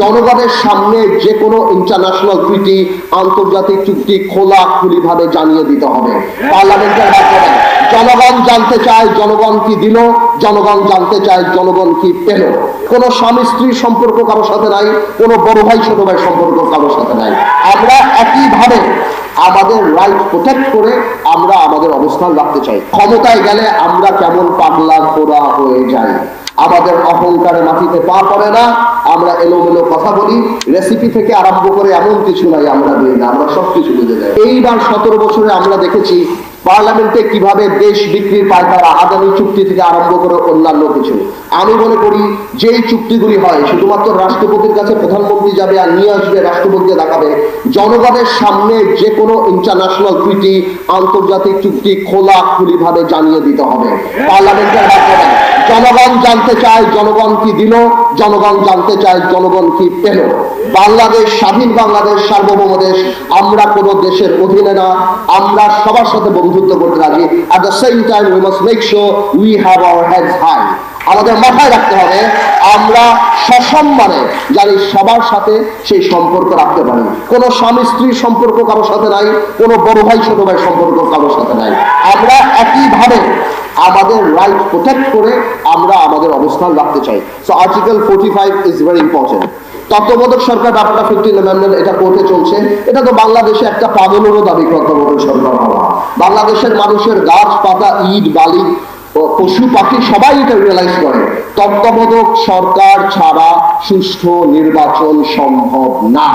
জনগণের সামনে যে কোনো ইন্টারন্যাশনাল ট্রিটি আন্তর্জাতিক চুক্তি খোলা খুলি ভাবে জানিয়ে দিতে হবে। পার্লামেন্টের মাধ্যমে জনগণ জানতে চায় জনগণ কি দিল, জনগণ জানতে চায় জনগণ কি পেল। কোন স্বামী স্ত্রীর সম্পর্ক কারোর সাথে নাই, কোন বড় ভাই ছোট ভাই সম্পর্ক কারোর সাথে নাই। আমরা একইভাবে আমাদের রাইট প্রোটেক্ট করে আমরা আমাদের অবস্থান রাখতে চাই। ক্ষমতায় গেলে আমরা কেমন পাগলা ঘোরা হয়ে যাই? আমাদের অহংকারে মাটিতে পা পড়ে না। আমরা এলোমেলো কথা বলি রেসিপি থেকে আরম্ভ করে এমন কিছু নাই আমরা দিই না, আমরা সবকিছু বুঝে যাই। এইবার সতেরো বছরে আমরা দেখেছি পার্লামেন্টে কীভাবে দেশ বিক্রির পায়তারা আগামী চুক্তি থেকে আরম্ভ করে অন্যান্য কিছু। আমি মনে করি, যেই চুক্তিগুলি হয়, শুধুমাত্র রাষ্ট্রপতির কাছে প্রধানমন্ত্রী যাবে আর নিয়ে আসবে, রাষ্ট্রপতিকে দেখাবে, জনগণের সামনে যে কোনো ইন্টারন্যাশনাল ট্রিটি আন্তর্জাতিক চুক্তি খোলা খুলি ভাবে জানিয়ে দিতে হবে। পার্লামেন্টের মাধ্যমে জনগণ জানতে চায়, জনগণ কি দিল, জনগণ জানতে চায়, জনগণ কি পেল। বাংলাদেশ, স্বাধীন বাংলাদেশ সার্বভৌম দেশ আমরা কোনো দেশের অধীনে না, আমরা সবার সাথে বন্ধুত্ব করতে রাজি। At the same time we must make sure we have our heads high আমাদের মাথায় রাখতে হবে, আমরা সসম্মানে জানি সবার সাথে সেই সম্পর্ক রাখতে পারি। কোনো স্বামী স্ত্রীর সম্পর্ক কারোর সাথে নাই, কোনো বড় ভাই, ছোট ভাই সম্পর্ক কারোর সাথে নাই। আমরা একইভাবে আমাদের রাইট প্রোটেক্ট করে আমরা আমাদের অবস্থান রাখতে চাই। So article forty five is very important তত্ত্বাবধায়ক সরকার ব্যাপারটা ফিফটিন অ্যামেন্ডমেন্ট এটা কোর্টে চলছে। এটা তো বাংলাদেশে একটা পাগলেরও দাবি তত্ত্বাবধায়ক সরকার হওয়া। বাংলাদেশের মানুষের গাছ, পাতা, ইট, বালি পশু, পাখি সবাই এটা রিয়েলাইজ করে। তত্ত্বাবধায়ক সরকার ছাড়া সুষ্ঠু নির্বাচন সম্ভব না।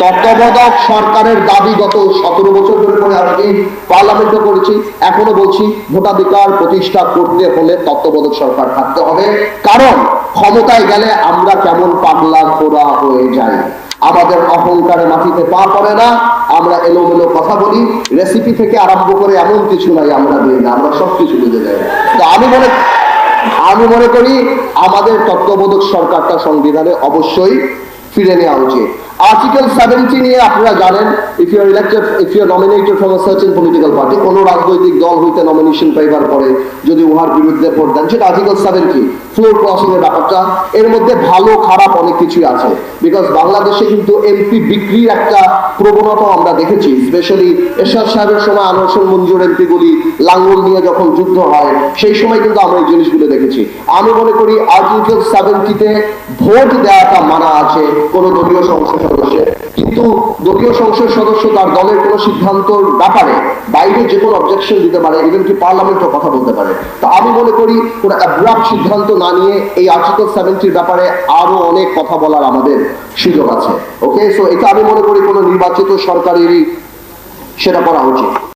তত্ত্বাবধায়ক সরকারের দাবি গত সতেরো বছর ধরে করে আসছি পার্লামেন্টে করেছি, এখনও বলছি, ভোটাধিকার প্রতিষ্ঠা করতে হলে তত্ত্বাবধায়ক সরকার থাকতে হবে। কারণ ক্ষমতায় গেলে আমরা কেমন পাগলা ঘোরা হয়ে যাই? আমাদের অহংকারে মাটিতে পা পড়ে না। আমরা এলোমেলো কথা বলি। রেসিপি থেকে আরম্ভ করে এমন কিছু নাই আমরা দিই না, আমরা সবকিছু বুঝে যাই। তো আমি মনে আমি মনে করি আমাদের তত্ত্ববোধক সরকারটা সংবিধানে অবশ্যই ফিরে নেওয়া উচিত। আর্টিকেল সেভেন্টি নিয়ে আপনারা জানেন if you are elected if you are nominated from a political party কোন রাজনৈতিক দল হইতে নমিনেশন পাইবার পরে যদি উহার বিরুদ্ধে ভোট দেন, সেটা আর্টিকেল সেভেন্টি ফ্লোর ক্রসিং এর ব্যাপারটা। এর মধ্যে ভালো, খারাপ অনেক কিছুই আছে। বিকজ বাংলাদেশে কিন্তু এমপি বিক্রির একটা প্রবণতা আমরা দেখেছি স্পেশালি এরশাদ সাহেবের সময় আনোয়ার মঞ্জুর এমপি গুলি লাঙ্গল নিয়ে যখন যুদ্ধ হয়, সেই সময় কিন্তু আমরা এই জিনিসগুলো দেখেছি। আমি মনে করি আর্টিকেল সেভেন্টিতে ভোট দেওয়াটা মানা আছে কোন দলীয় সংসদ সদস্যের। কিন্তু দলীয় সংসদ সদস্য তার দলের কোনো সিদ্ধান্তর ব্যাপারে বাইরে যে কোনো অবজেকশন দিতে পারে ইভেন কি পার্লামেন্টও কথা বলতে পারে। তো আমি মনে করি কোনো অ্যাব্রাপ সিদ্ধান্ত না নিয়ে এই আর্টিকেল সেভেন্টির ব্যাপারে আরও অনেক কথা বলার আমাদের সুযোগ আছে। ওকে সো এটা আমি মনে করি কোনো নির্বাচিত সরকারেরই সেটা করা উচিত।